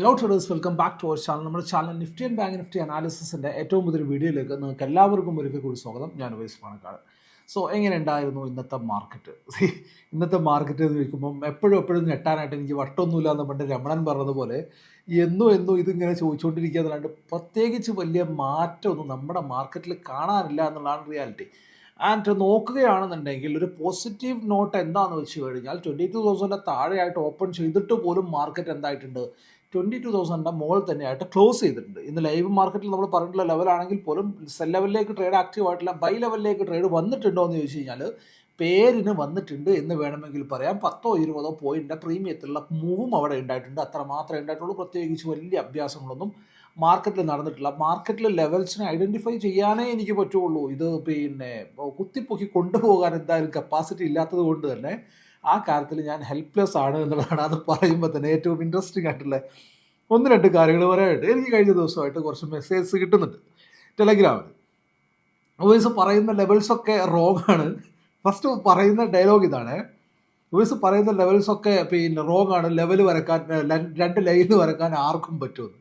Hello traders welcome back to our channel നമ്മുടെ channel Nifty and bank Nifty അനാലിസിസിന്റെ ഏറ്റവും പുതിയ വീഡിയോയിലേക്ക് നിങ്ങൾക്ക് എല്ലാവർക്കും ഒരിക്കൽ കൂടി സ്വാഗതം. ഞാൻ വൈസ് പാണക്കാട് സോ എങ്ങനെ ഉണ്ടായിരുന്നു ഇന്നത്തെ മാർക്കറ്റ് ഇന്നത്തെ മാർക്കറ്റ് എന്ന് ചോദിക്കുമ്പം എപ്പോഴും എപ്പോഴും ഞെട്ടാനായിട്ട് എനിക്ക് വട്ടൊന്നുമില്ല എന്ന് പണ്ട് രമണൻ പറഞ്ഞതുപോലെ എന്നും എന്നും ഇതിങ്ങനെ ചോദിച്ചുകൊണ്ടിരിക്കുക എന്നല്ലാണ്ട് പ്രത്യേകിച്ച് വലിയ മാറ്റമൊന്നും നമ്മുടെ മാർക്കറ്റിൽ കാണാനില്ല എന്നുള്ളതാണ് റിയാലിറ്റി ആൻഡ് നോക്കുകയാണെന്നുണ്ടെങ്കിൽ ഒരു പോസിറ്റീവ് നോട്ട് എന്താണെന്ന് വെച്ച് കഴിഞ്ഞാൽ ട്വന്റി ടു തൗസൻഡിന്റെ താഴെയായിട്ട് ഓപ്പൺ ചെയ്തിട്ട് പോലും മാർക്കറ്റ് എന്തായിട്ടുണ്ട്? ട്വന്റി ടു തൗസൻഡിന്റെ മുകളിൽ തന്നെയായിട്ട് ക്ലോസ് ചെയ്തിട്ടുണ്ട്. ഇന്ന് ലൈവ് മാർക്കറ്റിൽ നമ്മൾ പറഞ്ഞിട്ടുള്ള ലെവലാണെങ്കിൽ പോലും സെൽ ലെവലിലേക്ക് ട്രേഡ് ആക്റ്റീവ് ആയിട്ടില്ല ബൈ ലെവലിലേക്ക് ട്രേഡ് വന്നിട്ടുണ്ടോ എന്ന് ചോദിച്ചു കഴിഞ്ഞാൽ പേരിന് വന്നിട്ടുണ്ട് എന്ന് വേണമെങ്കിൽ പറയാം. പത്തോ ഇരുപതോ പോയിന്റ് പ്രീമിയത്തിലുള്ള മൂവും അവിടെ ഉണ്ടായിട്ടുണ്ട്. അത്ര മാത്രമേ ഉണ്ടായിട്ടുള്ളൂ. പ്രത്യേകിച്ച് വലിയ അഭ്യാസങ്ങളൊന്നും മാർക്കറ്റിൽ നടന്നിട്ടില്ല. മാർക്കറ്റിൽ ലെവൽസിനെ ഐഡന്റിഫൈ ചെയ്യാനേ എനിക്ക് പറ്റുള്ളൂ. ഇത് പിന്നെ കുത്തിപ്പൊക്കി കൊണ്ടുപോകാൻ എന്തായാലും കപ്പാസിറ്റി ഇല്ലാത്തത് കൊണ്ട് തന്നെ ആ കാര്യത്തിൽ ഞാൻ ഹെൽപ്ലെസ് ആണ് എന്നുള്ളതാണ് അത് പറയുമ്പോൾ തന്നെ ഏറ്റവും ഇൻട്രസ്റ്റിംഗ് ആയിട്ടുള്ള ഒന്ന് രണ്ട് കാര്യങ്ങൾ പറയാനായിട്ട് എനിക്ക് കഴിഞ്ഞ ദിവസമായിട്ട് കുറച്ച് മെസ്സേജസ് കിട്ടുന്നുണ്ട്. ടെലഗ്രാമിൽ വോയിസ് പറയുന്ന ലെവൽസൊക്കെ റോങ് ആണ്. ഫസ്റ്റ് പറയുന്ന ഡയലോഗ് ഇതാണ്. വോയിസ് പറയുന്ന ലെവൽസൊക്കെ പിന്നെ റോങ് ആണ്. ലെവൽ വരക്കാൻ രണ്ട് ലൈൻ വരക്കാൻ ആർക്കും പറ്റുമെന്ന്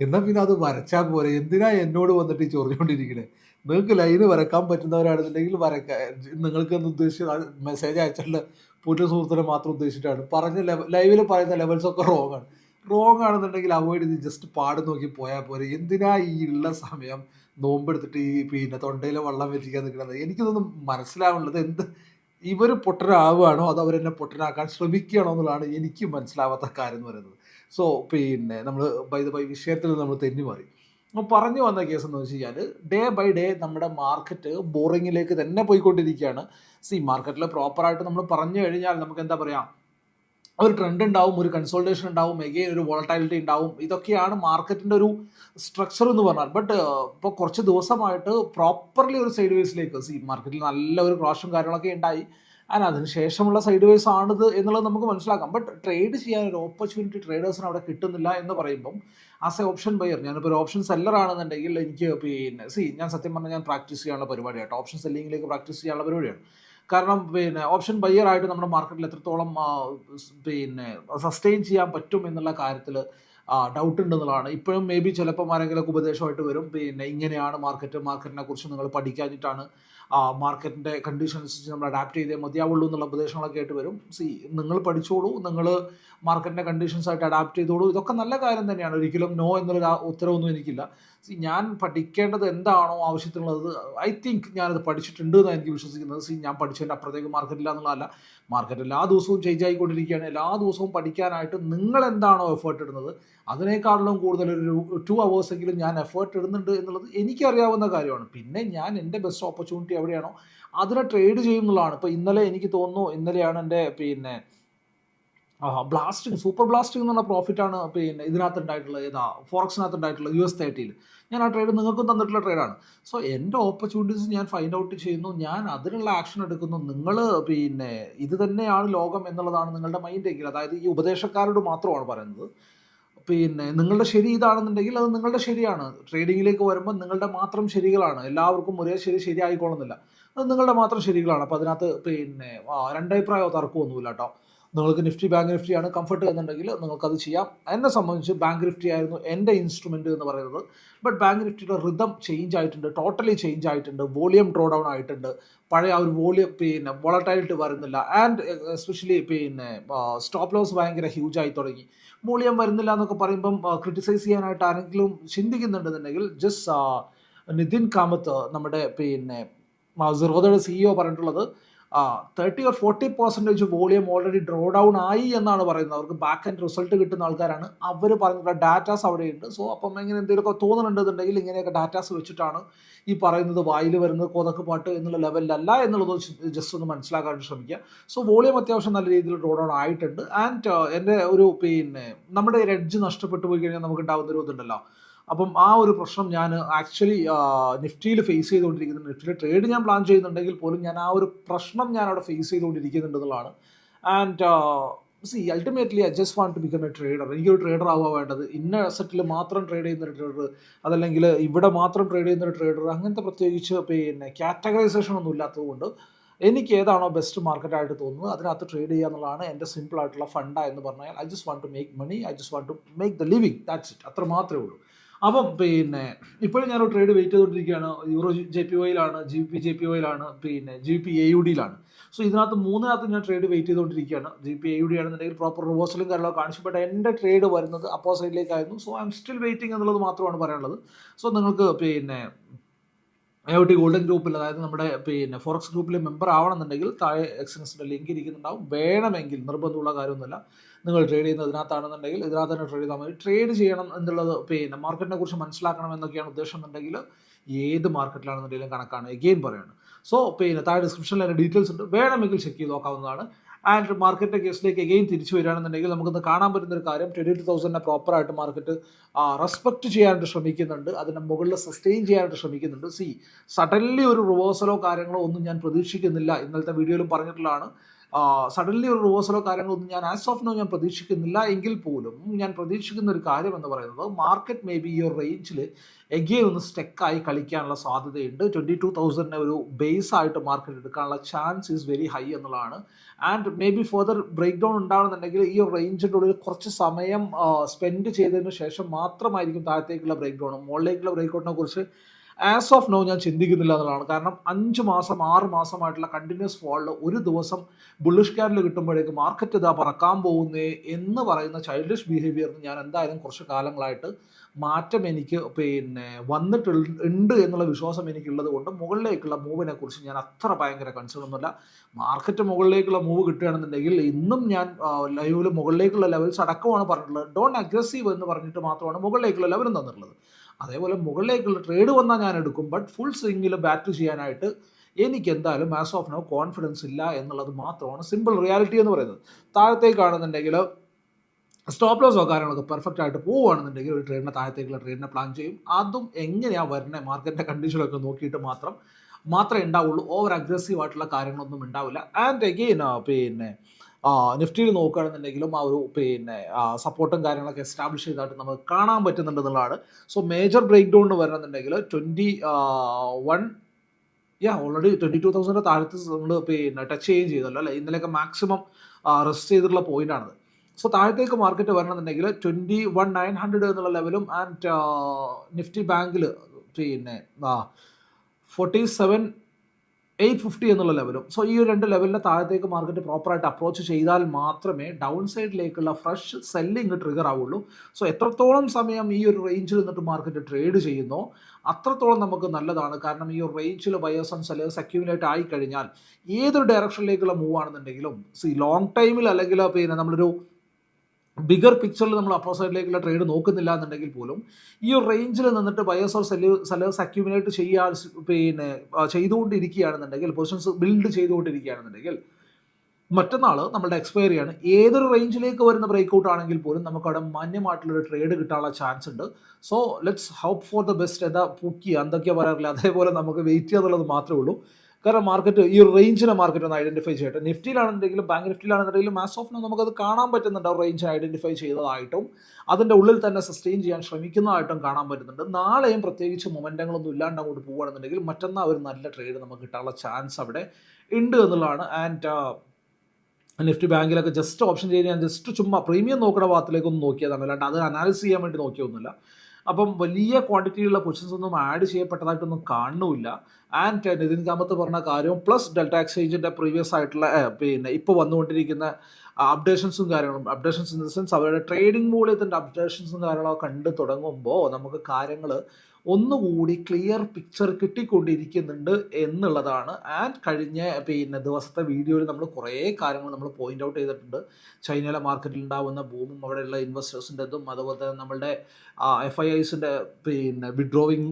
എന്നാൽ പിന്നെ അത് വരച്ചാൽ പോരെ? എന്തിനാ എന്നോട് വന്നിട്ട് ചൊറിഞ്ഞുകൊണ്ടിരിക്കണേ നിങ്ങൾക്ക് ലൈന് വരക്കാൻ പറ്റുന്നവരാണെന്നുണ്ടെങ്കിൽ വരക്കാൻ നിങ്ങൾക്ക് എന്ന് ഉദ്ദേശിച്ച മെസ്സേജ് അയച്ചിട്ടുള്ള പുതിയ സുഹൃത്തിനെ മാത്രം ഉദ്ദേശിച്ചിട്ടാണ്. പറഞ്ഞ ലെവൽ പറയുന്ന ലെവൽസ് ഒക്കെ റോങ് ആണ്. റോങ് ആണെന്നുണ്ടെങ്കിൽ അവോയ്ഡ് ചെയ്ത് ജസ്റ്റ് പാട് നോക്കി പോയാൽ പോരെ. എന്തിനാ ഈ ഉള്ള സമയം നോമ്പെടുത്തിട്ട് ഈ പിന്നെ തൊണ്ടയിലെ വെള്ളം വെച്ചിരിക്കാൻ നിൽക്കുന്നത്? എനിക്കിതൊന്നും മനസ്സിലാവുന്നത് എന്ത് ഇവർ പൊട്ടനാവുകയാണോ അതോ അവരെന്നെ പൊട്ടനാക്കാൻ ശ്രമിക്കുകയാണോ എന്നുള്ളതാണ് എനിക്ക് മനസ്സിലാവാത്ത കാര്യം എന്ന് പറയുന്നത്. സോ പിന്നെ നമ്മൾ ബൈ ദ ബൈ വിഷയത്തിൽ നമ്മൾ തെന്നി മാറി. പറഞ്ഞു വന്ന കേസ് എന്ന് വെച്ച് കഴിഞ്ഞാൽ ഡേ ബൈ ഡേ നമ്മുടെ മാർക്കറ്റ് ബോറിങ്ങിലേക്ക് തന്നെ പോയിക്കൊണ്ടിരിക്കുകയാണ്. സി മാർക്കറ്റിൽ പ്രോപ്പറായിട്ട് നമ്മൾ പറഞ്ഞു കഴിഞ്ഞാൽ നമുക്ക് എന്താ പറയുക ഒരു ട്രെൻഡ് ഉണ്ടാവും ഒരു കൺസോൾട്ടേഷൻ ഉണ്ടാവും എഗെയിൻ ഒരു വോളറ്റാലിറ്റി ഉണ്ടാവും. ഇതൊക്കെയാണ് മാർക്കറ്റിന്റെ ഒരു സ്ട്രക്ചർ എന്ന് പറഞ്ഞാൽ. ബട്ട് ഇപ്പോൾ കുറച്ച് ദിവസമായിട്ട് പ്രോപ്പർലി ഒരു സൈഡ് വേസിലേക്ക് സി മാർക്കറ്റിൽ നല്ല ഒരു ക്രോഷും കാര്യങ്ങളൊക്കെ ഉണ്ടായി. ആൻഡ് അതിന് ശേഷമുള്ള സൈഡ് വേസ് ആണിത് എന്നുള്ളത് നമുക്ക് മനസ്സിലാക്കാം. ബട്ട് ട്രേഡ് ചെയ്യാൻ ഒരു ഓപ്പർച്യൂണിറ്റി ട്രേഡേഴ്സിന് അവിടെ കിട്ടുന്നില്ല എന്ന് പറയുമ്പം ആസ് എ ഓപ്ഷൻ ബയർ ഞാനിപ്പോൾ ഒരു ഓപ്ഷൻ സെല്ലർ ആണെന്നുണ്ടെങ്കിൽ എനിക്ക് പിന്നെ സി ഞാൻ സത്യം പറഞ്ഞാൽ ഞാൻ പ്രാക്ടീസ് ചെയ്യാനുള്ള പരിപാടിയാണ് ഓപ്ഷൻ സെല്ലിങ്ങിലേക്ക് പ്രാക്ടീസ് ചെയ്യാനുള്ള പരിപാടിയാണ്. കാരണം പിന്നെ ഓപ്ഷൻ ബയർ ആയിട്ട് നമ്മുടെ മാർക്കറ്റിൽ എത്രത്തോളം പിന്നെ സസ്റ്റെയിൻ ചെയ്യാൻ പറ്റും എന്നുള്ള കാര്യത്തിൽ ഡൗട്ട് ഉണ്ടെന്നുള്ളതാണ്. ഇപ്പോഴും മേ ബി ചിലപ്പോൾ ആരെങ്കിലുമൊക്കെ ഉപദേശമായിട്ട് വരും. പിന്നെ ഇങ്ങനെയാണ് മാർക്കറ്റ് മാർക്കറ്റിനെ കുറിച്ച് നിങ്ങൾ പഠിക്കാഞ്ഞിട്ടാണ് മാർക്കറ്റിന്റെ കണ്ടീഷൻസ് നമ്മൾ അഡാപ്റ്റ് ചെയ്തേ മതിയാവുള്ളൂ എന്നുള്ള ഉപദേശങ്ങളൊക്കെ ആയിട്ട് വരും. സി നിങ്ങൾ പഠിച്ചോളൂ നിങ്ങൾ മാർക്കറ്റിന്റെ കണ്ടീഷൻസ് ആയിട്ട് അഡാപ്റ്റ് ചെയ്തോളൂ. ഇതൊക്കെ നല്ല കാര്യം തന്നെയാണ്. ഒരിക്കലും നോ എന്നുള്ളൊരു ആ ഉത്തരവൊന്നും എനിക്കില്ല. ഞാൻ പഠിക്കേണ്ടത് എന്താണോ ആവശ്യത്തിനുള്ളത് ഐ തിങ്ക് ഞാനത് പഠിച്ചിട്ടുണ്ട് എന്നാണ് എനിക്ക് വിശ്വസിക്കുന്നത്. സി ഞാൻ പഠിച്ചതിന്റെ അപ്പുറത്തേക്ക് മാർക്കറ്റില്ല എന്നുള്ളതല്ല. മാർക്കറ്റ് എല്ലാ ദിവസവും ചേഞ്ച് ആയിക്കൊണ്ടിരിക്കുകയാണ്. എല്ലാ ദിവസവും പഠിക്കാനായിട്ട് നിങ്ങൾ എന്താണോ എഫേർട്ട് ഇടുന്നത് അതിനേക്കാളിലും കൂടുതൽ ഒരു ടു അവേഴ്സെങ്കിലും ഞാൻ എഫേർട്ട് ഇടുന്നുണ്ട് എന്നുള്ളത് എനിക്കറിയാവുന്ന കാര്യമാണ്. പിന്നെ ഞാൻ എന്റെ ബെസ്റ്റ് ഓപ്പർച്യൂണിറ്റി എവിടെയാണോ അതിനെ ട്രേഡ് ചെയ്യും എന്നുള്ളതാണ്. ഇപ്പോൾ ഇന്നലെ എനിക്ക് തോന്നുന്നു ഇന്നലെയാണ് എന്റെ പിന്നെ ബ്ലാസ്റ്റിംഗ് സൂപ്പർ ബ്ലാസ്റ്റിംഗ് എന്നുള്ള പ്രോഫിറ്റാണ് പിന്നെ ഇതിനകത്ത് ഉണ്ടായിട്ടുള്ള ഏതാ ഫോറക്സിനകത്ത് ഉണ്ടായിട്ടുള്ള യു എസ് തേർട്ടിയിൽ ഞാൻ ആ ട്രേഡ് നിങ്ങൾക്കും തന്നിട്ടുള്ള ട്രേഡാണ് സോ എന്റെ ഓപ്പർച്യൂണിറ്റീസ് ഞാൻ ഫൈൻഡ് ഔട്ട് ചെയ്യുന്നു. ഞാൻ അതിനുള്ള ആക്ഷൻ എടുക്കുന്നു. നിങ്ങൾ പിന്നെ ഇത് തന്നെയാണ് ലോകം എന്നുള്ളതാണ് നിങ്ങളുടെ മൈൻഡ് എങ്കിൽ അതായത് ഈ ഉപദേശക്കാരോട് മാത്രമാണ് പറയുന്നത്. പിന്നെ നിങ്ങളുടെ ശരി ഇതാണെന്നുണ്ടെങ്കിൽ അത് നിങ്ങളുടെ ശരിയാണ്. ട്രേഡിങ്ങിലേക്ക് വരുമ്പോൾ നിങ്ങളുടെ മാത്രം ശരികളാണ്. എല്ലാവർക്കും ഒരേ ശരി ശരിയായിക്കോളുന്നില്ല. അത് നിങ്ങളുടെ മാത്രം ശരികളാണ്. അപ്പോൾ അതിനകത്ത് പിന്നെ രണ്ടഭിപ്രായമോ തർക്കമൊന്നുമില്ല കേട്ടോ നിങ്ങൾക്ക് നിഫ്റ്റി ബാങ്ക് നിഫ്റ്റി ആണ് കംഫർട്ട് എന്നുണ്ടെങ്കിൽ നിങ്ങൾക്കത് ചെയ്യാം. എന്നെ സംബന്ധിച്ച് ബാങ്ക് നിഫ്റ്റി ആയിരുന്നു എന്റെ ഇൻസ്ട്രുമെന്റ് എന്ന് പറയുന്നത്. ബട്ട് ബാങ്ക് നിഫ്റ്റിയുടെ റിതം ചേഞ്ച് ആയിട്ടുണ്ട് ടോട്ടലി ചേഞ്ച് ആയിട്ടുണ്ട് വോളിയം ഡ്രോ ഡൗൺ ആയിട്ടുണ്ട്. പഴയ ആ ഒരു വോളിയം പിന്നെ വോളറ്റൈലിറ്റി വരുന്നില്ല. ആൻഡ് എസ്പെഷ്യലി പിന്നെ സ്റ്റോപ്പ് ലോസ് ഭയങ്കര ഹ്യൂജ് ആയി തുടങ്ങി. മൂല്യം വരുന്നില്ല എന്നൊക്കെ പറയുമ്പം ക്രിട്ടിസൈസ് ചെയ്യാനായിട്ട് ആരെങ്കിലും ചിന്തിക്കുന്നുണ്ടെന്നുണ്ടെങ്കിൽ ജസ്റ്റ് നിതിൻ കാമത്ത് നമ്മുടെ പിന്നെ സിഇഒ പറഞ്ഞിട്ടുള്ളത് thirty or forty percentage volume already draw down ആയി എന്നാണ് പറയുന്നത്. അവർക്ക് ബാക്ക് ആൻഡ് റിസൾട്ട് കിട്ടുന്ന ആൾക്കാരാണ്. അവർ പറഞ്ഞിട്ടുള്ള ഡാറ്റാസ് അവിടെയുണ്ട്. സോ അപ്പം ഇങ്ങനെ എന്തെങ്കിലുമൊക്കെ തോന്നുന്നുണ്ടെന്നുണ്ടെങ്കിൽ ഇങ്ങനെയൊക്കെ ഡാറ്റാസ് വെച്ചിട്ടാണ് ഈ പറയുന്നത് വായിൽ വരുന്നത് കൊതക്ക് പാട്ട് എന്നുള്ള ലെവലിലല്ല എന്നുള്ളത് ജസ്റ്റ് ഒന്ന് മനസ്സിലാക്കാൻ ശ്രമിക്കുക. സോ വോളിയം അത്യാവശ്യം നല്ല രീതിയിൽ ഡ്രോ ഡൗൺ ആയിട്ടുണ്ട്. ആൻഡ് എന്റെ ഒരു പിന്നെ നമ്മുടെ ഒരു എഡ്ജ് നഷ്ടപ്പെട്ടു പോയി കഴിഞ്ഞാൽ നമുക്ക് ഉണ്ടാകുന്ന ഒരു ഇതുണ്ടല്ലോ. അപ്പം ആ ഒരു പ്രശ്നം ഞാൻ ആക്ച്വലി നിഫ്റ്റിയിൽ ഫേസ് ചെയ്തുകൊണ്ടിരിക്കുന്നുണ്ട് നിഫ്റ്റിയിൽ ട്രേഡ് ഞാൻ പ്ലാൻ ചെയ്യുന്നുണ്ടെങ്കിൽ പോലും ഞാൻ ആ ഒരു പ്രശ്നം ഞാൻ അവിടെ ഫേസ് ചെയ്തുകൊണ്ടിരിക്കുന്നുണ്ട് എന്നുള്ളതാണ്. And see ultimately I just want to become a trader എനിക്കൊരു ട്രേഡർ ആവുക വേണ്ടത്. ഇന്ന അസറ്റിൽ മാത്രം ട്രേഡ് ചെയ്യുന്ന ഒരു ട്രേഡർ അതല്ലെങ്കിൽ ഇവിടെ മാത്രം ട്രേഡ് ചെയ്യുന്ന ഒരു ട്രേഡർ അങ്ങനത്തെ പ്രത്യേകിച്ച് പിന്നെ കാറ്റഗറൈസേഷൻ ഒന്നും ഇല്ലാത്തതുകൊണ്ട് എനിക്ക് ഏതാണോ ബെസ്റ്റ് മാർക്കറ്റായിട്ട് തോന്നുന്നത് അതിനകത്ത് ട്രേഡ് ചെയ്യുക എന്നുള്ളതാണ് എന്റെ സിമ്പിൾ ആയിട്ടുള്ള ഫണ്ട എന്ന് പറഞ്ഞാൽ I just want to make money I just want to make the living that's it അത്ര മാത്രമേ ഉള്ളൂ. അപ്പം പിന്നെ ഇപ്പോഴും ഞാൻ ട്രേഡ് വെയിറ്റ് ചെയ്തുകൊണ്ടിരിക്കുകയാണ്. യൂറോ ജെ പി ഒയിലാണ് ജി പി ജെ പി ഒയിലാണ് പിന്നെ ജി പി എ യു ഡിയിലാണ് സോ ഇതിനകത്ത് മൂന്നിനകത്ത് ഞാൻ ട്രേഡ് വെയിറ്റ് ചെയ്തുകൊണ്ടിരിക്കുകയാണ്. G P A U D ആണെന്നുണ്ടെങ്കിൽ പ്രോപ്പർ റിവേഴ്സലും കാര്യങ്ങളൊക്കെ കാണിച്ചു. ബട്ട് എന്റെ ട്രേഡ് വരുന്നത് അപ്പോ so I'm still waiting എന്നുള്ളത് മാത്രമാണ് പറയാനുള്ളത്. സോ നിങ്ങൾക്ക് പിന്നെ ഐ ഒ ടി ഗോൾഡൻ ഗ്രൂപ്പിൽ അതായത് നമ്മുടെ പിന്നെ ഫോറക്സ് ഗ്രൂപ്പിലെ മെമ്പർ ആവണമെന്നുണ്ടെങ്കിൽ താഴെ എക്സിനസിന്റെ ലിങ്ക് ഇരിക്കുന്നുണ്ടാവും. വേണമെങ്കിൽ നിർബന്ധമുള്ള കാര്യമൊന്നുമില്ല. നിങ്ങൾ ട്രേഡ് ചെയ്യുന്നത് ഇതിനകത്താണെന്നുണ്ടെങ്കിൽ ഇതിനകത്ത് തന്നെ ട്രേഡ് ചെയ്താൽ മതി. ട്രേഡ് ചെയ്യണം എന്നുള്ളത് പിന്നെ മാർക്കറ്റിനെ കുറിച്ച് മനസ്സിലാക്കണം എന്നൊക്കെയാണ് ഉദ്ദേശം എന്നുണ്ടെങ്കിൽ ഏത് മാർക്കറ്റിലാണെന്നുണ്ടെങ്കിലും കണക്കാണ്. എഗെയിൻ പറയുന്നത് സോ പിന്നെ താഴെ ഡിസ്ക്രിപ്ഷനിൽ അതിന്റെ ഡീറ്റെയിൽസ് ഉണ്ട്. വേണമെങ്കിൽ ചെക്ക് ചെയ്ത് നോക്കാവുന്നതാണ്. ആൻഡ് മാർക്കറ്റ് കേസിലേക്ക് എഗെയിൻ തിരിച്ചു വരികയാണെന്നുണ്ടെങ്കിൽ നമുക്കിന്ന് കാണാൻ പറ്റുന്ന ഒരു കാര്യം ട്വന്റി ടു തൗസൻഡിനെ പ്രോപ്പറായിട്ട് മാർക്കറ്റ് റെസ്പെക്ട് ചെയ്യാനായിട്ട് ശ്രമിക്കുന്നുണ്ട്. അതിന്റെ മുകളിൽ സസ്റ്റെയിൻ ചെയ്യാനായിട്ട് ശ്രമിക്കുന്നുണ്ട്. സി സഡൻലി ഒരു റിവേഴ്സലോ കാര്യങ്ങളോ ഒന്നും ഞാൻ പ്രതീക്ഷിക്കുന്നില്ല. ഇന്നലത്തെ വീഡിയോയിലും പറഞ്ഞിട്ടുള്ളതാണ്. സഡൻലി ഒരു റിവേഴ്സലോ കാര്യങ്ങളോ ഒന്നും ഞാൻ ആസ് ഓഫ് നോ ഞാൻ പ്രതീക്ഷിക്കുന്നില്ല. എങ്കിൽ പോലും ഞാൻ പ്രതീക്ഷിക്കുന്ന ഒരു കാര്യം എന്ന് പറയുന്നത് മാർക്കറ്റ് മേ ബി ഈ ഒരു റേഞ്ചിൽ എഗെയിൻ ഒന്ന് സ്റ്റെക്കായി കളിക്കാനുള്ള സാധ്യതയുണ്ട്. ട്വന്റി ടു തൗസൻഡിനെ ഒരു ബേസ് ആയിട്ട് മാർക്കറ്റ് എടുക്കാനുള്ള ചാൻസ് ഈസ് വെരി ഹൈ എന്നുള്ളതാണ്. And may be further break down ഉണ്ടാകുന്നുണ്ടെങ്കിൽ ഈ റേഞ്ചിന്റെ ഉള്ളിൽ കുറച്ച് സമയം സ്പെൻഡ് ചെയ്തതിന് ശേഷം മാത്രമായിരിക്കും താഴത്തേക്കുള്ള ബ്രേക്ക് ഡൗൺ മുകളിലേക്കുള്ള ബ്രേക്ക് ഡൗണിനെ കുറിച്ച് ആസ് ഓഫ് നോ ഞാൻ ചിന്തിക്കുന്നില്ല എന്നുള്ളതാണ്. കാരണം അഞ്ച് മാസം ആറ് മാസമായിട്ടുള്ള കണ്ടിന്യൂസ് ഫോളിൽ ഒരു ദിവസം ബുള്ളിഷ് ക്യാൻഡിൽ കിട്ടുമ്പോഴേക്ക് മാർക്കറ്റ് ഇതാ പറക്കാൻ പോകുന്നേ എന്ന് പറയുന്ന ചൈൽഡിഷ് ബിഹേവിയറിന് ഞാൻ എന്തായാലും കുറച്ച് കാലങ്ങളായിട്ട് മാറ്റം എനിക്ക് പിന്നെ വന്നിട്ടുണ്ട് എന്നുള്ള വിശ്വാസം എനിക്കുള്ളത് കൊണ്ട് മുകളിലേക്കുള്ള മൂവിനെ കുറിച്ച് ഞാൻ അത്ര ഭയങ്കര കൺസേൺ ഒന്നുമില്ല. മാർക്കറ്റ് മുകളിലേക്കുള്ള മൂവ് കിട്ടുകയാണെന്നുണ്ടെങ്കിൽ ഇന്നും ഞാൻ ലൈവിൽ മുകളിലേക്കുള്ള ലെവൽസ് അടക്കമാണ് പറഞ്ഞിട്ടുള്ളത്. ഡോൺ അഗ്രസീവ് എന്ന് പറഞ്ഞിട്ട് മാത്രമാണ് മുകളിലേക്കുള്ള ലെവലും തന്നിട്ടുള്ളത്. അതേപോലെ മുകളിലേക്കുള്ള ട്രേഡ് വന്നാൽ ഞാൻ എടുക്കും ബട്ട് ഫുൾ സ്വിങ്ങിൽ ബാറ്റ് ചെയ്യാനായിട്ട് എനിക്ക് എന്തായാലും ആസ് ഓഫ് നോ കോൺഫിഡൻസ് ഇല്ല എന്നുള്ളത് മാത്രമാണ് സിമ്പിൾ റിയാലിറ്റി എന്ന് പറയുന്നത്. താഴത്തേക്കാണെന്നുണ്ടെങ്കിൽ സ്റ്റോപ്പ് ലോസോ കാര്യങ്ങളൊക്കെ പെർഫെക്റ്റ് ആയിട്ട് പോവുകയാണെന്നുണ്ടെങ്കിൽ ഒരു ട്രേഡിനെ താഴത്തേക്കുള്ള ട്രേഡിനെ പ്ലാൻ ചെയ്യും. അതും എങ്ങനെയാണ് വരുന്നത് മാർക്കറ്റിന്റെ കണ്ടീഷനൊക്കെ നോക്കിയിട്ട് മാത്രം മാത്രമേ ഉണ്ടാവുള്ളൂ. ഓവർ അഗ്രസീവ് ആയിട്ടുള്ള കാര്യങ്ങളൊന്നും ഉണ്ടാവില്ല. ആൻഡ് എഗെയിൻ പിന്നെ നിഫ്റ്റിയിൽ നോക്കുകയാണെന്നുണ്ടെങ്കിലും ആ ഒരു പിന്നെ സപ്പോർട്ടും കാര്യങ്ങളൊക്കെ എസ്റ്റാബ്ലിഷ് ചെയ്തായിട്ട് നമുക്ക് കാണാൻ പറ്റുന്നുണ്ടെന്നുള്ളതാണ് so major break down വരണമെന്നുണ്ടെങ്കിൽ twenty one yeah already twenty two thousand താഴത്ത് നമ്മൾ പിന്നെ ടച്ച് ചെയ്യുകയും ചെയ്തല്ലോ അല്ലേ? ഇന്നലെയൊക്കെ മാക്സിമം റെസ്റ്റ് ചെയ്തിട്ടുള്ള പോയിന്റാണത് സോ താഴത്തേക്ക് മാർക്കറ്റ് വരണമെന്നുണ്ടെങ്കിൽ ട്വന്റി വൺ നയൻ ഹൺഡ്രഡ് എന്നുള്ള ലെവലും ആൻഡ് നിഫ്റ്റി ബാങ്കിൽ പിന്നെ ഫോർട്ടി സെവൻ എയ്റ്റ് ഫിഫ്റ്റി എന്നുള്ള ലെവലും. സോ ഈ രണ്ട് ലെവലിന്റെ താഴത്തേക്ക് മാർക്കറ്റ് പ്രോപ്പറായിട്ട് അപ്രോച്ച് ചെയ്താൽ മാത്രമേ ഡൗൺ സൈഡിലേക്കുള്ള ഫ്രഷ് സെല്ലിങ് ട്രിഗർ ആവുള്ളൂ. സോ എത്രത്തോളം സമയം ഈ ഒരു റേഞ്ചിൽ നിന്നിട്ട് മാർക്കറ്റ് ട്രേഡ് ചെയ്യുന്നോ അത്രത്തോളം നമുക്ക് നല്ലതാണ്. കാരണം ഈ ഒരു റേഞ്ചിൽ ബയേഴ്സ് ആൻഡ് സെല്ലേഴ്സ് അക്യൂമിലേറ്റ് ആയി കഴിഞ്ഞാൽ ഏതൊരു ഡയറക്ഷനിലേക്കുള്ള മൂവ് ആണെന്നുണ്ടെങ്കിലും സി ലോങ് ടൈമിൽ അല്ലെങ്കിൽ പിന്നെ നമ്മളൊരു ബിഗർ പിക്ചറിൽ നമ്മൾ അപ്പോ സൈഡിലേക്കുള്ള ട്രേഡ് നോക്കുന്നില്ല എന്നുണ്ടെങ്കിൽ പോലും ഈ ഒരു റേഞ്ചിൽ നിന്നിട്ട് buyers or sell sellers acuminate ചെയ്യാൻ പിന്നെ ചെയ്തുകൊണ്ടിരിക്കുകയാണെന്നുണ്ടെങ്കിൽ പൊസിഷൻസ് ബിൽഡ് ചെയ്തുകൊണ്ടിരിക്കുകയാണെന്നുണ്ടെങ്കിൽ മറ്റന്നാൾ നമ്മുടെ എക്സ്പയറി ആണ്. ഏതൊരു റേഞ്ചിലേക്ക് വരുന്ന ബ്രേക്ക് ഔട്ട് ആണെങ്കിൽ പോലും നമുക്ക് അവിടെ മാന്യമായിട്ടുള്ളൊരു ട്രേഡ് കിട്ടാനുള്ള ചാൻസ് ഉണ്ട്. So let's hope for the best എന്താ പൂക്കി എന്തൊക്കെയാ പറയാറില്ല. അതേപോലെ നമുക്ക് വെയിറ്റ് ചെയ്യാന്നുള്ളത് മാത്രമേ ഉള്ളൂ. കാരണം മാർക്കറ്റ് ഈ ഒരു റേഞ്ചിനെ മാർക്കറ്റ് ഒന്ന് ഐഡന്റിഫൈ ചെയ്യട്ടെ. നിഫ്റ്റിയിലാണെന്നുണ്ടെങ്കിലും ബാങ്ക് നിഫ്റ്റിയിലാണെന്നുണ്ടെങ്കിലും മാസ് ഓഫ് നമുക്കത് കാണാൻ പറ്റുന്നുണ്ട്. ആ റേഞ്ച് ഐഡന്റിഫൈ ചെയ്തതായിട്ടും അതിന്റെ ഉള്ളിൽ തന്നെ സസ്റ്റെയിൻ ചെയ്യാൻ ശ്രമിക്കുന്നതായിട്ടും കാണാൻ പറ്റുന്നുണ്ട്. നാളെയും പ്രത്യേകിച്ച് മൊമെന്റങ്ങളൊന്നും ഇല്ലാണ്ട് അങ്ങോട്ട് പോകുകയാണെന്നുണ്ടെങ്കിൽ മറ്റന്നാൾ ഒരു നല്ല ട്രേഡ് നമുക്ക് കിട്ടാനുള്ള ചാൻസ് അവിടെ ഉണ്ട് എന്നുള്ളതാണ്. ആൻഡ് നിഫ്റ്റി ബാങ്കിലൊക്കെ ജസ്റ്റ് ഓപ്ഷൻ ചെയ്ത് ഞാൻ ജസ്റ്റ് ചുമ്മാ പ്രീമിയം നോക്കുന്ന ഭാഗത്തിലേക്കൊന്നും നോക്കിയതാണ്. അല്ലാണ്ട് അത് അനാലിസ് ചെയ്യാൻ വേണ്ടി നോക്കിയൊന്നുമില്ല. അപ്പം വലിയ ക്വാണ്ടിറ്റിയിലുള്ള പൊസിഷൻസ് ഒന്നും ആഡ് ചെയ്യപ്പെട്ടതായിട്ടൊന്നും കാണുന്നില്ല ആൻഡ് നിതിൻ കാമത്ത് പറഞ്ഞ കാര്യവും പ്ലസ് ഡെൽറ്റ എക്സ്ചേഞ്ചിന്റെ പ്രീവിയസ് ആയിട്ടുള്ള പിന്നെ ഇപ്പോൾ വന്നുകൊണ്ടിരിക്കുന്ന അപ്ഡേഷൻസും കാര്യങ്ങളും അപ്ഡേഷൻസ് ഇൻ ദ സെൻസ് അവരുടെ ട്രേഡിംഗ് മൂല്യത്തിന്റെ അപ്ഡേഷൻസും കാര്യങ്ങളൊക്കെ കണ്ടു തുടങ്ങുമ്പോൾ നമുക്ക് കാര്യങ്ങൾ ഒന്നുകൂടി ക്ലിയർ പിക്ചർ കിട്ടിക്കൊണ്ടിരിക്കുന്നുണ്ട് എന്നുള്ളതാണ്. ആൻഡ് കഴിഞ്ഞ പിന്നെ ദിവസത്തെ വീഡിയോയിൽ നമ്മൾ കുറേ കാര്യങ്ങൾ നമ്മൾ പോയിന്റ് ഔട്ട് ചെയ്തിട്ടുണ്ട്. ചൈനയിലെ മാർക്കറ്റിൽ ഉണ്ടാകുന്ന ബൂമും അവിടെയുള്ള ഇൻവെസ്റ്റേഴ്സിന്റെ ഇതും അതുപോലെ തന്നെ നമ്മളുടെ എഫ് ഐ ഐസിന്റെ പിന്നെ വിഡ്രോവിങ്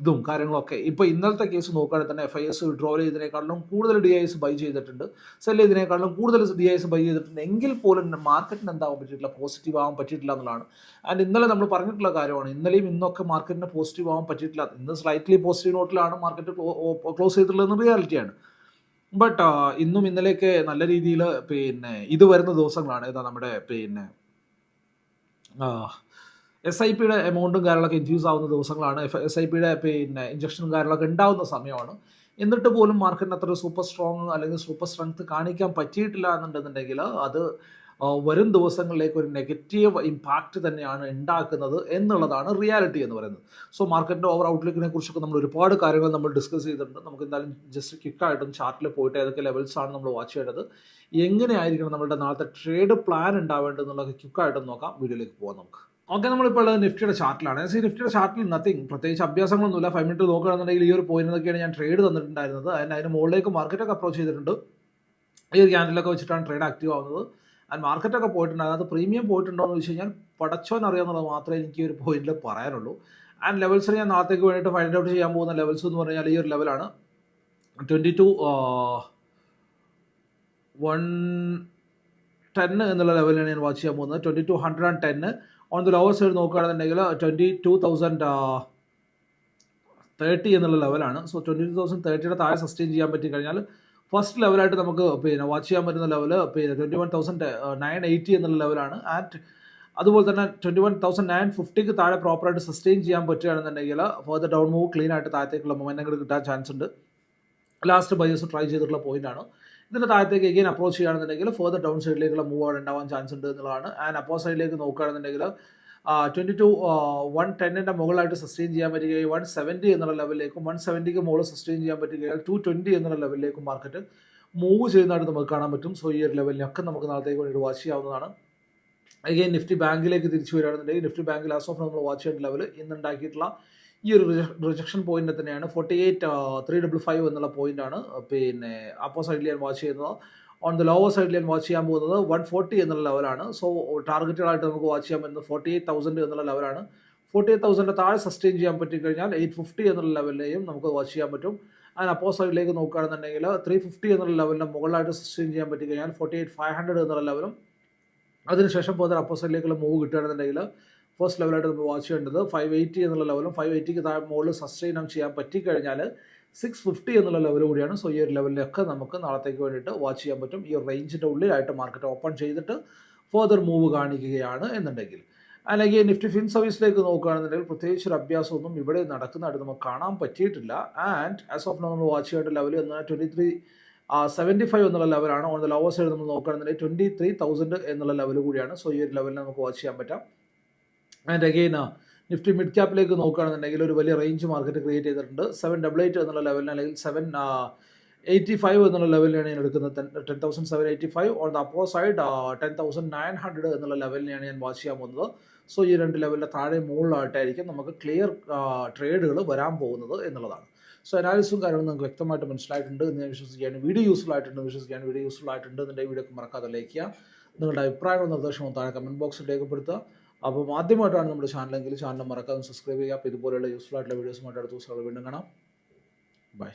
ഇതും കാര്യങ്ങളൊക്കെ. ഇപ്പോൾ ഇന്നലത്തെ കേസ് നോക്കുകയാണെങ്കിൽ തന്നെ എഫ് ഐ എസ് വിഡ്രോ ചെയ്തതിനേക്കാളും കൂടുതൽ ഡി ഐ എസ് ബൈ ചെയ്തിട്ടുണ്ട്. സെൽ ചെയ്തതിനേക്കാളും കൂടുതൽ ഡി ഐ എസ് ബൈ ചെയ്തിട്ടുണ്ട്. എങ്കിൽ പോലും മാർക്കറ്റിന് എന്താവാൻ പറ്റിയിട്ടില്ല പോസിറ്റീവ് ആവാൻ പറ്റിയിട്ടില്ല എന്നുള്ളതാണ്. ആൻഡ് ഇന്നലെ നമ്മൾ പറഞ്ഞിട്ടുള്ള കാര്യമാണ് ഇന്നലെയും ഇന്നൊക്കെ മാർക്കറ്റിന് പോസിറ്റീവ് ആവാൻ പറ്റിയിട്ടില്ല. ഇന്ന് സ്ലൈറ്റ്ലി പോസിറ്റീവ് നോട്ടിലാണ് മാർക്കറ്റ് ക്ലോസ് ചെയ്തിട്ടുള്ളതെന്ന് റിയാലിറ്റിയാണ് ബട്ട് ഇന്നും ഇന്നലെയൊക്കെ നല്ല രീതിയിൽ പിന്നെ ഇത് വരുന്ന ദിവസങ്ങളാണ്. ഏതാ നമ്മുടെ പിന്നെ എസ് ഐ പിയുടെ എമൗണ്ടും കാര്യങ്ങളൊക്കെ ഇൻഫ്യൂസ് ആവുന്ന ദിവസങ്ങളാണ്. എസ് ഐ പിയുടെ പിന്നെ ഇഞ്ചക്ഷനും കാര്യങ്ങളൊക്കെ ഉണ്ടാവുന്ന സമയമാണ്. എന്നിട്ട് പോലും മാർക്കറ്റിന് അത്ര സൂപ്പർ സ്ട്രോങ് അല്ലെങ്കിൽ സൂപ്പർ സ്ട്രെങ്ത് കാണിക്കാൻ പറ്റിയിട്ടില്ല എന്നുണ്ടെന്നുണ്ടെങ്കിൽ അത് വരും ദിവസങ്ങളിലേക്ക് ഒരു നെഗറ്റീവ് ഇമ്പാക്റ്റ് തന്നെയാണ് ഉണ്ടാക്കുന്നത് എന്നുള്ളതാണ് റിയാലിറ്റി എന്ന് പറയുന്നത്. സോ മാർക്കറ്റിന്റെ ഓവർ ഔട്ട്ലുക്കിനെ കുറിച്ചൊക്കെ നമ്മൾ ഒരുപാട് കാര്യങ്ങൾ നമ്മൾ ഡിസ്കസ് ചെയ്തിട്ടുണ്ട്. നമുക്ക് എന്തായാലും ജസ്റ്റ് ക്വിക്കായിട്ടും ചാർട്ടിൽ പോയിട്ട് ഏതൊക്കെ ലെവൽസാണ് നമ്മൾ വാച്ച് ചെയ്യേണ്ടത്. എങ്ങനെയായിരിക്കണം നമ്മുടെ നാളത്തെ ട്രേഡ് പ്ലാൻ ഉണ്ടാവേണ്ടത് എന്നുള്ളത് ക്വിക്കായിട്ടും നോക്കാം. വീഡിയോയിലേക്ക് പോകാം നമുക്ക്. ഓക്കെ നമ്മളിപ്പോൾ ഉള്ളത് നിഫ്റ്റിയുടെ ചാർട്ടിലാണ് ഈ നിഫ്റ്റിയുടെ ചാർട്ടിൽ നത്തിങ് പ്രത്യേകിച്ച് അഭ്യാസങ്ങളൊന്നുമില്ല. ഫൈവ് മിനിറ്റ് നോക്കുകയാണെന്നുണ്ടെങ്കിൽ ഈ ഒരു പോയിന്റിനൊക്കെയാണ് ഞാൻ ട്രേഡ് തന്നിട്ടുണ്ടായിരുന്നത്. അതിന് അതിന് മുകളിലേക്ക് മാർക്കറ്റൊക്കെ അപ്രോച്ച് ചെയ്തിട്ടുണ്ട്. ഈ ഒരു ക്യാൻഡിലൊക്കെ വെച്ചിട്ടാണ് ട്രേഡ് ആക്റ്റീവ് ആവുന്നത്. ആൻഡ് മാർക്കറ്റൊക്കെ പോയിട്ടുണ്ട്. അതിനകത്ത് പ്രീമിയം പോയിട്ടുണ്ടോ എന്ന് വെച്ച് കഴിഞ്ഞാൽ പടച്ചോൻ അറിയാമെന്നുള്ളത് മാത്രമേ എനിക്ക് ഒരു പോയിന്റിൽ പറയാനുള്ളൂ. ആൻഡ് ലെവൽസിന് ഞാൻ നാളത്തേക്ക് വേണ്ടിയിട്ട് ഫൈൻഡ് ഔട്ട് ചെയ്യാൻ പോകുന്ന ലെവൽസ് എന്ന് പറഞ്ഞാൽ ഈ ഒരു ലെവലാണ് ട്വന്റി ടു വൺ ടെൻ എന്നുള്ള ലെവലാണ് ഞാൻ വാച്ച് ചെയ്യാൻ പോകുന്നത്. ട്വന്റി ടു ഹൺഡ്രഡ് ആൻഡ് ടെന്ന് ഓൺ ദി ലോവർ സൈഡ് നോക്കുകയാണെന്നുണ്ടെങ്കിൽ ട്വന്റി ടു തൗസൻഡ് തേർട്ടി എന്നുള്ള ലെവലാണ് സോ ട്വന്റി ടു തൗസൻഡ് തേർട്ടിയുടെ താഴെ സസ്റ്റെയിൻ ചെയ്യാൻ പറ്റി കഴിഞ്ഞാൽ ഫസ്റ്റ് ലെവലായിട്ട് നമുക്ക് പിന്നെ വാച്ച് ചെയ്യാൻ പറ്റുന്ന ലെവൽ പിന്നെ twenty one thousand nine eighty എന്നുള്ള ലെവലാണ്. ആൻഡ് അതുപോലെ തന്നെ ട്വന്റി വൺ തൗസൻഡ് നയൻ ഫിഫ്റ്റിക്ക് താഴെ പ്രോപ്പറായിട്ട് സസ്റ്റെയിൻ ചെയ്യാൻ പറ്റുകയാണെന്നുണ്ടെങ്കിൽ ഫർദർ ഡൗൺ മൂവ് ക്ലീൻ ആയിട്ട് താഴത്തേക്കുള്ള മൊമെന്റങ്ങൾ കിട്ടാൻ ചാൻസ് ഉണ്ട്. ലാസ്റ്റ് ബൈസ് ട്രൈ ചെയ്തിട്ടുള്ള പോയിന്റാണ് ഇതിന്റെ താഴത്തേക്ക് എഗെയിൻ അപ്രോച്ച് ചെയ്യുകയാണെന്നുണ്ടെങ്കിൽ ഫർദർ ഡൗൺ സൈഡിലേക്കുള്ള മൂവ് ആണ് ഉണ്ടാവാൻ ചാൻസ് ഉണ്ട് എന്നുള്ളതാണ്. ആൻഡ് അപ്പോ സൈഡിലേക്ക് നോക്കുകയാണെന്നുണ്ടെങ്കിൽ ട്വന്റി ടു വൺ ടെന്നിന്റെ മുകളിലായിട്ട് സസ്റ്റെയിൻ ചെയ്യാൻ പറ്റുകയും വൺ സെവന്റി എന്നുള്ള ലെവലിലേക്കും വൺ സെവന്റിക്ക് മുകളിൽ സസ്റ്റെയിൻ ചെയ്യാൻ പറ്റുകയാൽ ടു ട്വന്റി എന്നുള്ള ലെവലിലേക്കും മാർക്കറ്റ് മൂവ് ചെയ്യുന്നതായിട്ട് നമുക്ക് കാണാൻ പറ്റും. സോ ഈ ഒരു ലെവലിനൊക്കെ നമുക്ക് നാളത്തേക്ക് വേണ്ടി വാച്ച് ചെയ്യാവുന്നതാണ്. അഗെയിൻ നിഫ്റ്റി ബാങ്കിലേക്ക് തിരിച്ചു വരികയാണെന്നുണ്ടെങ്കിൽ നിഫ്റ്റി ബാങ്കിൽ ലാസ്റ്റ് ഓഫ് നമ്മൾ വാച്ച് ചെയ്യേണ്ട ലെവൽ ഇന്നുണ്ടാക്കിയിട്ടുള്ള ഈ ഒരു റിജക്ഷൻ പോയിന്റ് തന്നെയാണ്. Forty eight three double five എന്നുള്ള പോയിന്റാണ് പിന്നെ അപ്പോ സൈഡിൽ ഞാൻ വാച്ച് ചെയ്യുന്നത്. ഓൺ ദ ലോവർ സൈഡിൽ ഞാൻ വാച്ച് ചെയ്യാൻ പോകുന്നത് വൺ ഫോർട്ടി എന്നുള്ള ലെവലാണ് സോ ആയിട്ട് നമുക്ക് വാച്ച് ചെയ്യാൻ പറ്റുന്നത് ഫോർട്ടി എയ്റ്റ് തൗസൻഡ് എന്നുള്ള ലെവലാണ് ഫോർട്ടി എയ്റ്റ് തൗസൻഡ് താഴെ സസ്റ്റെയിൻ ചെയ്യാൻ പറ്റിക്കഴിഞ്ഞാൽ എയ്റ്റ് ഫിഫ്റ്റി എന്നുള്ള ലെവലിലെയും നമുക്ക് വാച്ച് ചെയ്യാൻ പറ്റും. അതിന് അപ്പോ സൈഡിലേക്ക് നോക്കുകയാണെന്നുണ്ടെങ്കിൽ ത്രീ ഫിഫ്റ്റി എന്നുള്ള ലെവലിന്റെ മുകളിലായിട്ട് സസ്റ്റെയിൻ ചെയ്യാൻ പറ്റിക്കഴിഞ്ഞാൽ ഫോർട്ടി എയ്റ്റ് ഫൈവ് ഹൺഡ്രഡ് എന്നുള്ള ലെവലും അതിനുശേഷം പോകുന്ന അപ്പോ സൈഡിലേക്കുള്ള മൂവ് കിട്ടുകയാണെന്നുണ്ടെങ്കിൽ ഫസ്റ്റ് ലെവലായിട്ട് നമ്മൾ വാച്ച് ചെയ്യേണ്ടത് ഫൈവ് എയ്റ്റി എന്നുള്ള ലെവലും ഫൈവ് എയ്റ്റിക്ക് താഴെ മുകളിൽ സസ്റ്റെയിൻ ചെയ്യാൻ പറ്റിക്കഴിഞ്ഞാൽ സിക്സ് ഫിഫ്റ്റി എന്നുള്ള ലെവൽ കൂടിയാണ്. സോ ഈ ഒരു ലെവലിലൊക്കെ നമുക്ക് നാളത്തേക്ക് വേണ്ടിയിട്ട് വാച്ച് ചെയ്യാൻ പറ്റും. ഈ റേഞ്ചിന്റെ ഉള്ളിലായിട്ട് മാർക്കറ്റ് ഓപ്പൺ ചെയ്തിട്ട് ഫർദർ മൂവ് കാണിക്കുകയാണ് എന്നുണ്ടെങ്കിൽ. അല്ലെങ്കിൽ നിഫ്റ്റി ഫിൻ സർവീസിലേക്ക് നോക്കുകയാണെന്നുണ്ടെങ്കിൽ പ്രത്യേകിച്ച് ഒരു അഭ്യാസമൊന്നും ഇവിടെ നടക്കുന്നതായിട്ട് നമുക്ക് കാണാൻ പറ്റിയിട്ടില്ല. ആൻഡ് ആസ് ഓഫ് നമ്മൾ വാച്ച് ചെയ്യേണ്ട ലെവൽ എന്ന് ട്വന്റി ത്രീ സെവന്റി ഫൈവ് എന്നുള്ള ലെവലാണ് ഓൺ ദ ലോവർ സൈഡ് നമ്മൾ നോക്കുകയാണെന്നുണ്ടെങ്കിൽ ട്വന്റി ത്രീ തൗസൻഡ് എന്നുള്ള ലെവൽ കൂടിയാണ്. സോ ഈ ഒരു ലെവലിൽ നമുക്ക് വാച്ച് ചെയ്യാൻ പറ്റാം. ആൻഡ് അഗെയിൻ നിഫ്റ്റി മിഡ് ക്യാപ്പിലേക്ക് നോക്കുകയാണെന്നുണ്ടെങ്കിൽ ഒരു വലിയ റേഞ്ച് മാർക്കറ്റ് ക്രിയേറ്റ് ചെയ്തിട്ടുണ്ട്. സെവൻ ഡബിൾ എയ്റ്റ് എന്നുള്ള ലെവലിന് അല്ലെങ്കിൽ സെവൻ എയ്റ്റി ഫൈവ് എന്നുള്ള ലെവലിനാണ് ഞാൻ എടുക്കുന്നത്. Ten thousand seven eighty five on the upper side ten thousand nine hundred എന്നുള്ള ലെവലിനെയാണ് ഞാൻ വാച്ച് ചെയ്യാൻ പോകുന്നത്. സോ ഈ രണ്ട് ലെവലിന്റെ താഴെ മുകളിലായിട്ടായിരിക്കും നമുക്ക് ക്ലിയർ ട്രേഡുകൾ വരാൻ പോകുന്നത് എന്നുള്ളതാണ്. സോ അനാലിസും കാര്യങ്ങളും നിങ്ങൾക്ക് വ്യക്തമായിട്ട് മനസ്സിലായിട്ടുണ്ട് എന്ന് ഞാൻ വിശ്വസിക്കുകയാണ്. വീഡിയോ യൂസ്ഫുൾ ആയിട്ടുണ്ട് വിശ്വസിക്കുകയാണ്. വീഡിയോ യൂസ്ഫുൾ ആയിട്ടുണ്ട് എന്നുണ്ടെങ്കിൽ വീഡിയോ മറക്കാതെ ലൈക്ക് ചെയ്യുക. നിങ്ങളുടെ അഭിപ്രായങ്ങളും നിർദ്ദേശങ്ങളും താഴെ കമന്റ് ബോക്സിൽ രേഖപ്പെടുത്തുക. അപ്പം ആദ്യമായിട്ടാണ് നമ്മുടെ ചാനലെങ്കിൽ ചാനൽ മറക്കാതെ സബ്സ്ക്രൈബ് ചെയ്യുക. അപ്പോൾ ഇതുപോലെയുള്ള യൂസ്ഫുൾ ആയിട്ടുള്ള വീഡിയോസുമായിട്ട് അടുത്ത ദിവസങ്ങൾ വീണ്ടും കാണാം. ബൈ